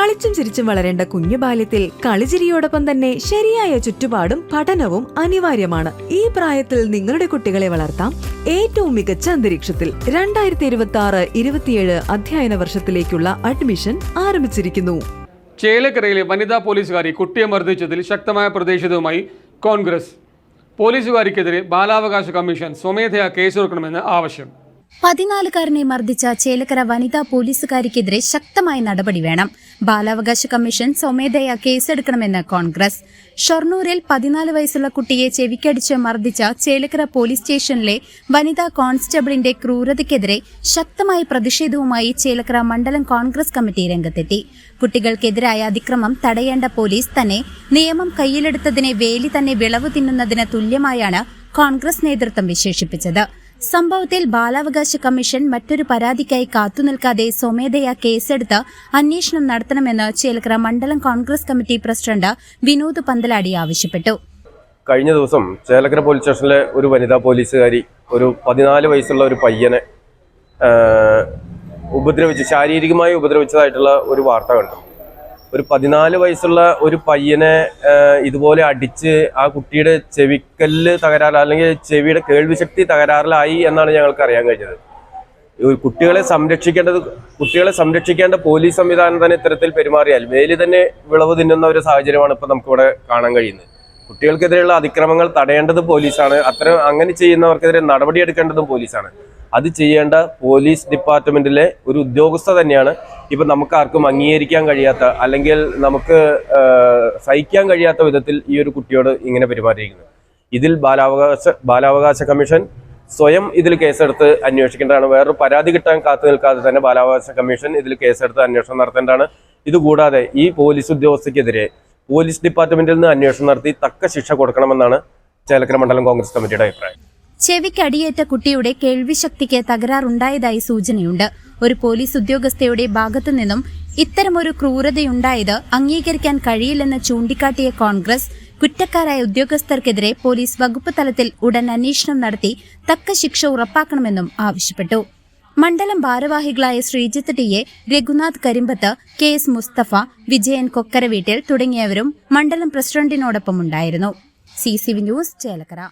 കളിച്ചും ചിരിച്ചും വളരേണ്ട കുഞ്ഞു ബാല്യത്തിൽ കളിചിരിയോടൊപ്പം തന്നെ ശരിയായ ചുറ്റുപാടും പഠനവും അനിവാര്യമാണ്. ഈ പ്രായത്തിൽ നിങ്ങളുടെ കുട്ടികളെ വളർത്താം ഏറ്റവും മികച്ച അന്തരീക്ഷത്തിൽ. രണ്ടായിരത്തി ഇരുപത്തി ആറ് ഇരുപത്തിയേഴ് അധ്യയന വർഷത്തിലേക്കുള്ള അഡ്മിഷൻ ആരംഭിച്ചിരിക്കുന്നു. ചേലക്കരയിലെ വനിതാ പോലീസുകാരി കുട്ടിയെ മർദ്ദിച്ചതിൽ ശക്തമായ പ്രതിഷേധവുമായി കോൺഗ്രസ്. പോലീസുകാരിക്കെതിരെ ബാലാവകാശ കമ്മീഷൻ സ്വമേധയാ കേസെടുക്കണമെന്ന് ആവശ്യം. പതിനാലുകാരനെ മർദ്ദിച്ച ചേലക്കര വനിതാ പോലീസുകാരിക്കെതിരെ ശക്തമായ നടപടി വേണം. ബാലാവകാശ കമ്മീഷൻ സ്വമേധയാ കേസെടുക്കണമെന്ന് കോൺഗ്രസ്. ഷൊർണൂരിൽ പതിനാല് വയസ്സുള്ള കുട്ടിയെ ചെവിക്കടിച്ച് മർദ്ദിച്ച ചേലക്കര പോലീസ് സ്റ്റേഷനിലെ വനിതാ കോൺസ്റ്റബിളിന്റെ ക്രൂരതയ്ക്കെതിരെ ശക്തമായ പ്രതിഷേധവുമായി ചേലക്കര മണ്ഡലം കോൺഗ്രസ് കമ്മിറ്റി രംഗത്തെത്തി. കുട്ടികൾക്കെതിരായ അതിക്രമം തടയേണ്ട പോലീസ് തന്നെ നിയമം കയ്യിലെടുത്തതിനെ വേലി തന്നെ വിളവ് തിന്നുന്നതിന് തുല്യമായാണ് കോൺഗ്രസ് നേതൃത്വം വിശേഷിപ്പിച്ചത്. സംഭവത്തിൽ ബാലാവകാശ കമ്മീഷൻ മറ്റൊരു പരാതിക്കായി കാത്തുനിൽക്കാതെ സ്വമേധയാ കേസെടുത്ത് അന്വേഷണം നടത്തണമെന്ന് ചേലക്കര മണ്ഡലം കോൺഗ്രസ് കമ്മിറ്റി പ്രസിഡന്റ് വിനോദ് പന്തലാടി ആവശ്യപ്പെട്ടു. കഴിഞ്ഞ ദിവസം ചേലക്കര പോലീസ് സ്റ്റേഷനിലെ ഒരു വനിതാ പോലീസുകാരി ഒരു പതിനാല് വയസ്സുള്ള ഒരു പയ്യനെ ഉപദ്രവിച്ച് ശാരീരികമായി ഉപദ്രവിച്ചതായിട്ടുള്ള ഒരു വാർത്ത കണ്ടു. ഒരു പതിനാല് വയസ്സുള്ള ഒരു പയ്യനെ ഇതുപോലെ അടിച്ച് ആ കുട്ടിയുടെ ചെവിക്കല്ല് തകരാറ് അല്ലെങ്കിൽ ചെവിയുടെ കേൾവിശക്തി തകരാറിലായി എന്നാണ് ഞങ്ങൾക്ക് അറിയാൻ കഴിഞ്ഞത്. കുട്ടികളെ സംരക്ഷിക്കേണ്ടത് കുട്ടികളെ സംരക്ഷിക്കേണ്ട പോലീസ് സംവിധാനം തന്നെ ഇത്തരത്തിൽ പെരുമാറിയാൽ വേലി തന്നെ വിളവ് തിന്നുന്ന ഒരു സാഹചര്യമാണ് ഇപ്പോൾ നമുക്കിവിടെ കാണാൻ കഴിയുന്നത്. കുട്ടികൾക്കെതിരെയുള്ള അതിക്രമങ്ങൾ തടയേണ്ടത് പോലീസാണ്. അത്തരം അങ്ങനെ ചെയ്യുന്നവർക്കെതിരെ നടപടിയെടുക്കേണ്ടതും പോലീസാണ്. അത് ചെയ്യേണ്ട പോലീസ് ഡിപ്പാർട്ട്മെന്റിലെ ഒരു ഉദ്യോഗസ്ഥ തന്നെയാണ് ഇപ്പൊ നമുക്ക് ആർക്കും അംഗീകരിക്കാൻ കഴിയാത്ത അല്ലെങ്കിൽ നമുക്ക് സഹിക്കാൻ കഴിയാത്ത വിധത്തിൽ ഈ ഒരു കുട്ടിയോട് ഇങ്ങനെ പെരുമാറിയിരിക്കുന്നത് ഇതിൽ ബാലാവകാശ ബാലാവകാശ കമ്മീഷൻ സ്വയം ഇതിൽ കേസെടുത്ത് അന്വേഷിക്കേണ്ടതാണ്. വേറൊരു പരാതി കിട്ടാൻ കാത്തു നിൽക്കാതെ തന്നെ ബാലാവകാശ കമ്മീഷൻ ഇതിൽ കേസെടുത്ത് അന്വേഷണം നടത്തേണ്ടതാണ്. ഇതുകൂടാതെ ഈ പോലീസ് ഉദ്യോഗസ്ഥയ്ക്കെതിരെ പോലീസ് ഡിപ്പാർട്ട്മെന്റിൽ നിന്ന് അന്വേഷണം നടത്തി തക്ക ശിക്ഷ കൊടുക്കണമെന്നാണ് ചേലക്കര മണ്ഡലം കോൺഗ്രസ് കമ്മിറ്റിയുടെ അഭിപ്രായം. ചെവിക്കടിയേറ്റ കുട്ടിയുടെ കേൾവിശക്തിക്ക് തകരാറുണ്ടായതായി സൂചനയുണ്ട്. ഒരു പോലീസ് ഉദ്യോഗസ്ഥയുടെ ഭാഗത്തു നിന്നും ഇത്തരമൊരു ക്രൂരതയുണ്ടായത് അംഗീകരിക്കാൻ കഴിയില്ലെന്ന് ചൂണ്ടിക്കാട്ടിയ കോൺഗ്രസ് കുറ്റക്കാരായ ഉദ്യോഗസ്ഥർക്കെതിരെ പോലീസ് വകുപ്പ് തലത്തിൽ ഉടൻ അന്വേഷണം നടത്തി തക്ക ശിക്ഷ ഉറപ്പാക്കണമെന്നും ആവശ്യപ്പെട്ടു. മണ്ഡലം ഭാരവാഹികളായ Sreejith T A Raghunath Karimbath K S Mustafa Vijayan കൊക്കരവീട്ടിൽ തുടങ്ങിയവരും മണ്ഡലം പ്രസിഡന്റിനോടൊപ്പം ഉണ്ടായിരുന്നു C C V news Chelakkara.